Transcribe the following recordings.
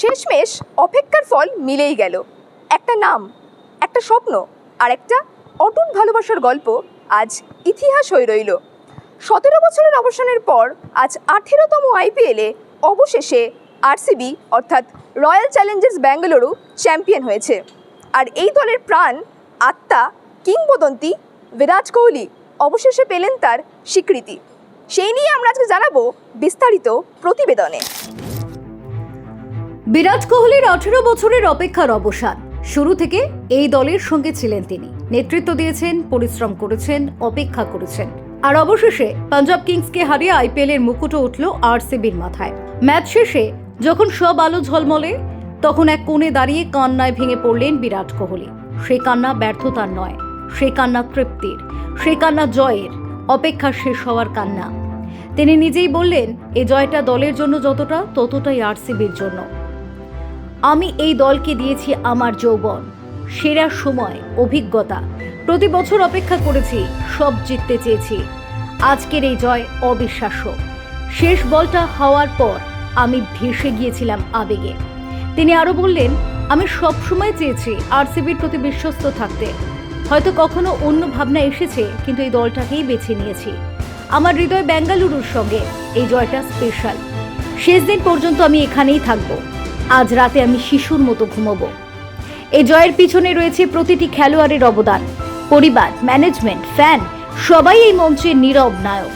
শেষমেশ অপেক্ষার ফল মিলেই গেল। একটা নাম, একটা স্বপ্ন, আর একটা অটুট ভালোবাসার গল্প আজ ইতিহাস হয়ে রইল। সতেরো বছরের অবসানের পর আজ আঠেরোতম আইপিএলে অবশেষে আরসিবি অর্থাৎ রয়্যাল চ্যালেঞ্জার্স ব্যাঙ্গালুরু, চ্যাম্পিয়ন হয়েছে। আর এই দলের প্রাণ আত্মা কিংবদন্তি বিরাট কোহলি অবশেষে পেলেন তার স্বীকৃতি। সেই নিয়ে আমরা আজকে জানাব বিস্তারিত প্রতিবেদনে। বিরাট কোহলির আঠেরো বছরের অপেক্ষার অবসান। শুরু থেকে এই দলের সঙ্গে ছিলেন তিনি। নেতৃত্ব দিয়েছেন, পরিশ্রম করেছেন, অপেক্ষা করেছেন। আর অবশেষে পাঞ্জাব কিংসকে হারিয়ে আইপিএল এর মুকুটও উঠল আরসিবির মাথায়। ম্যাচ শেষে যখন সব আলো ঝলমলে, তখন এক কোণে দাঁড়িয়ে কান্নায় ভেঙে পড়লেন বিরাট কোহলি। সেই কান্না ব্যর্থতার নয় সেই কান্না তৃপ্তির সেই কান্না জয়ের, অপেক্ষা শেষ হওয়ার কান্না। তিনি নিজেই বললেন এই জয়টা দলের জন্য যতটা, ততটাই আরসিবির জন্য। আমি এই দলকে দিয়েছি আমার যৌবন। সেরা সময়, অভিজ্ঞতা। প্রতি বছর অপেক্ষা করেছি, সব জিততে চেয়েছি। আজকের এই জয় অবিশ্বাস্য। শেষ বলটা হওয়ার পর আমি ভেসে গিয়েছিলাম আবেগে। তিনি আরও বললেন, আমি সবসময় চেয়েছি আরসিবির প্রতি বিশ্বস্ত থাকতে। হয়তো কখনো অন্য ভাবনা এসেছে, কিন্তু এই দলটাকেই বেছে নিয়েছি। আমার হৃদয় বেঙ্গালুরুর সঙ্গে। এই জয়টা স্পেশাল শেষ দিন পর্যন্ত আমি এখানেই থাকব। আজ রাতে আমি শিশুর মতো ঘুমোবো। এই জয়ের পিছনে রয়েছে প্রতিটি খেলোয়াড়ের অবদান। পরিবার ম্যানেজমেন্ট ফ্যান সবাই এই মঞ্চের নীরব নায়ক।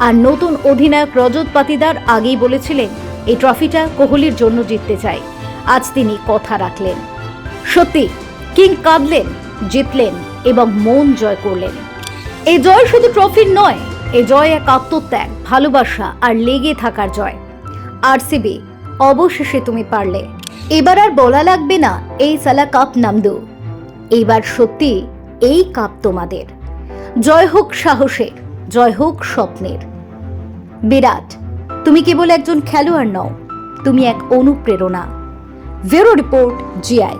আর নতুন অধিনায়ক রজত পাতিদার আগেই বলেছিলেন এই ট্রফিটা কোহলির জন্য জিততে চাই। আজ তিনি কথা রাখলেন। সত্যি, কিং কাঁদলেন, জিতলেন এবং মন জয় করলেন। এই জয় শুধু ট্রফির নয়, এ জয় এক আত্মত্যাগ, ভালোবাসা আর লেগে থাকার জয়। আরসিবি অবশেষে তুমি পারলে। এবার আর বলা লাগবে না, এই সালা কাপ নামদু। এইবার সত্যি এই কাপ তোমাদের। জয় হোক সাহসের জয় হোক স্বপ্নের। বিরাট, তুমি কেবল একজন খেলোয়াড় নও, তুমি এক অনুপ্রেরণা। ভেরো রিপোর্ট জিআই।